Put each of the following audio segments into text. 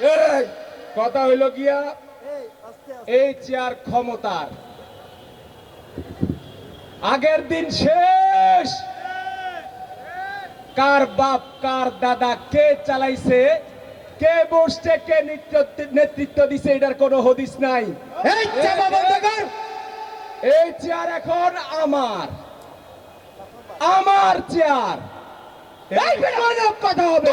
এই কথা হইল গিয়া এই চেয়ার ক্ষমতার। আগের দিন শেষ। কার বাপ কার দাদা কে চালাইছে কে বসছে কে নেতৃত্ব- নেতৃত্ব দিছে এটার কোনো হদিস নাই। এই চেয়ার এখন আমার। আমার চেয়ার। কথা হবে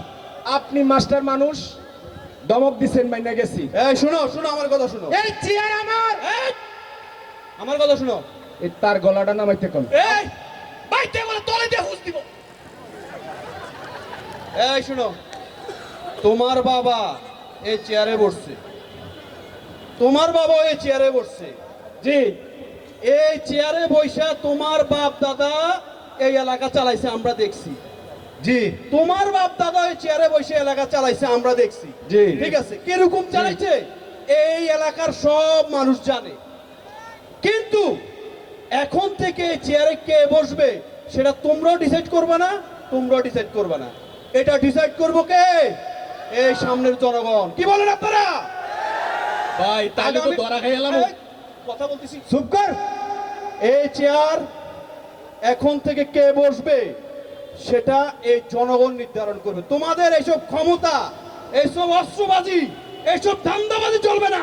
আপনি মাস্টার মানুষ দমক দিছেন মাইনা গেছি। এই শোনো শোনো আমার কথা শুনো। এই চেয়ার আমার! আমার কথা শুনো। এই তার গলাটা নামাইতে কোন। এই বাইতে বলে তলে দিয়ে হুস দিব। এই শোনো তোমার বাবা এই চেয়ারে বসছে। তোমার বাবা এই চেয়ারে বসছে। জি। এই চেয়ারে বৈশা তোমার বাপ দাদা এই এলাকা চালাইছে আমরা দেখছি। জি। তোমার বাপ দাদা এই চেয়ারে বসে এলাকা চালাইছে আমরা দেখছি। জি। ঠিক আছে? কীরকম চালাইছে? এই এলাকার সব মানুষ জানে। কিন্তু এখন থেকে চেয়ারে কে বসবে সেটা তোমরাও ডিসাইড করবে না তোমরাও ডিসাইড করবে না। এটা ডিসাইড করব কে? এই সামনের জনগণ। কি বলেন আপনারা? ভাই তাহলে তো ধরা খাই এলাম। কথা বলতেছি। চুপ কর। এই চেয়ার এখন থেকে কে বসবে? সেটা এই জনগণ নির্ধারণ করবে। তোমাদের এইসব ক্ষমতা এইসব অস্ত্রবাজি এইসব ধান্দাবাজি চলবে না